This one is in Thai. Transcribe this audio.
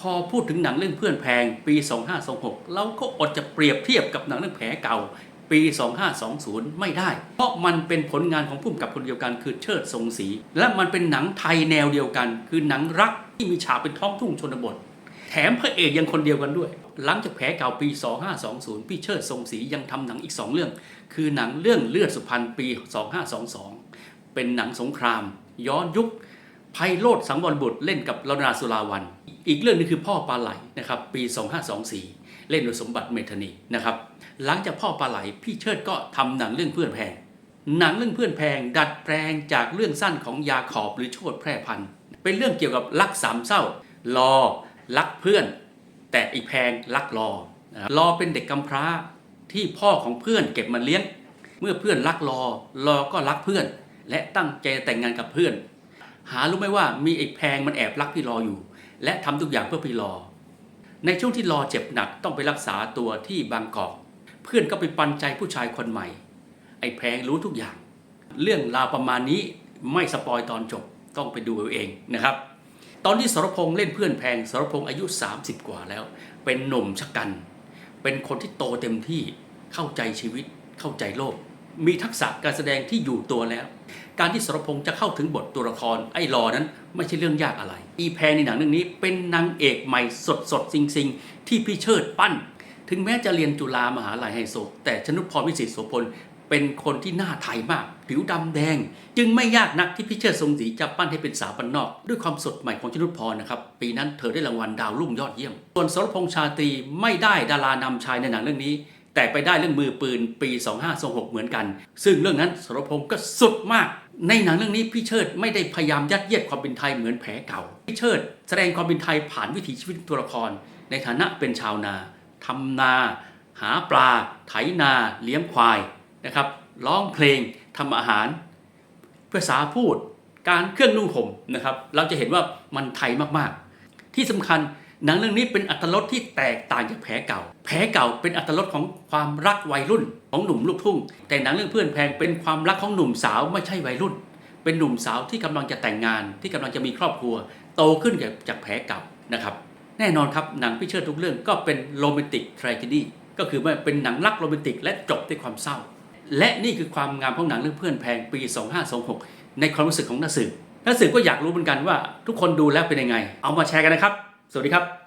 พอพูดถึงหนังเรื่องเพื่อนแพงปี 2526 เราก็อดจะเปรียบเทียบกับหนังเรื่องแผลเก่า ปี 2520 ไม่ได้ เพราะมันเป็นผลงานของผู้กำกับคนเดียวกันคือเชิดทรงศรีและมันเป็นหนังไทยแนวเดียวกัน คือหนังรักที่มีฉากเป็นท้องทุ่งชนบท แถมพระเอกยังคนเดียวกันด้วย หลังจากแผลเก่าปี 2520 พี่เชิดทรงศรียังทำหนังอีก 2 เรื่อง คือหนังเรื่องเลือดสุพรรณปี 2522 เป็นหนังสงคราม ย้อนยุค ไพโรธสังวรบุตรเล่นกับลนาสุราวัน อีกเรื่องนึงคือพ่อปลาไหลนะครับปี 2524 เล่นโดยสมบัติเมธานีนะครับหลังจากพ่อปลาไหลพี่เชิดก็ทำหนังเรื่องเพื่อนแพง หนังเรื่องเพื่อนแพง ดัดแปลงจากเรื่องสั้นของยาขอบหรือโชดแพร่พันธุ์เป็นเรื่องเกี่ยวกับรักสามเศร้ารอรักเพื่อน แต่อีกแพงรักรอรอเป็นเด็กกำพร้าที่พ่อของเพื่อนเก็บมาเลี้ยง เมื่อเพื่อนรักรอรอก็รักเพื่อน และตั้งใจแต่งงานกับเพื่อน หารู้ไหมว่ามีไอ้แพงมันแอบรักพี่รออยู่ และทำทุกอย่างเพื่อพี่รอ ในช่วงที่รอเจ็บหนักต้องไปรักษาตัวที่บางกอก เพื่อนก็ไปปันใจผู้ชายคนใหม่ ไอ้แพงรู้ทุกอย่าง เรื่องราวประมาณนี้ไม่สปอยตอนจบต้องไปดูเอาเองนะครับ ตอนที่สรพงษ์เล่นเพื่อนแพงสรพงษ์อายุ 30 กว่าแล้ว เป็นหนุ่มชะกัน เป็นคนที่โตเต็มที่เข้าใจชีวิตเข้าใจโลก มีทักษะการแสดงที่อยู่ตัวแล้ว การที่สรพงษ์จะเข้าถึงบทตัวละครไอ้รอนั้น ไม่ใช่เรื่องยากอะไร อีแพรในหนังเรื่องนี้เป็นนางเอกใหม่สดสดๆซิงซิงๆ ที่พี่เชิดปั้น ถึงแม้จะเรียนจุฬามหาลัยไฮโซแต่ชนุพรวิสิตโสพลเป็นคนที่หน้าไทยมาก ผิวดำแดง จึงไม่ยากนักที่พี่เชิดทรงศรีจะปั้นให้เป็นสาวบ้านนอก ด้วยความสดใหม่ของชนุพรนะครับ ปีนั้นเธอได้รางวัลดาวรุ่งยอดเยี่ยม ส่วนสรพงษ์ชาตรีไม่ได้ดารานำชายในหนังเรื่องนี้ แต่ไปได้เรื่องมือปืนปี 2526 เหมือนกัน ซึ่งเรื่องนั้นสรพงษ์ก็สุดมาก ในหนังเรื่องนี้พี่เชิดไม่ได้พยายามยัดเยียดความเป็นไทยเหมือนแผลเก่า พี่เชิดแสดงความเป็นไทยผ่านวิถีชีวิตตัวละคร ในฐานะเป็นชาวนาทำนา หาปลา ไถนา เลี้ยงควายนะครับร้องเพลงทำอาหารภาษาพูดการเครื่องนุ่งห่มนะครับ เราจะเห็นว่ามันไทยมากๆ ที่สำคัญ หนังเรื่องนี้เป็นอัตรสที่แตกต่างจากแผลเก่า แผลเก่าเป็นอัตรสของความรักวัยรุ่นของหนุ่มลูกทุ่ง แต่หนังเรื่องเพื่อนแพงเป็นความรักของหนุ่มสาวไม่ใช่วัยรุ่น เป็นหนุ่มสาวที่กำลังจะแต่งงาน ที่กำลังจะมีครอบครัว โตขึ้นจากแผลเก่านะครับ แน่นอนครับหนังพี่เชิดทุกเรื่องก็เป็นโรแมนติกทร a จ e ดีก็คือว่าเป็นหนังรักโรแมนติกและจบด้วยความเศร้า และนี่คือความงามของหนังเรื่องเพื่อนแพงปี 2526 ในความรู้สึกของนักสืบนักสืบก็อยากรู้เหมือนกันว่าทุกคนดูแล้วเป็นยังไง เอามาแชร์กันนะครับ สวัสดีครับ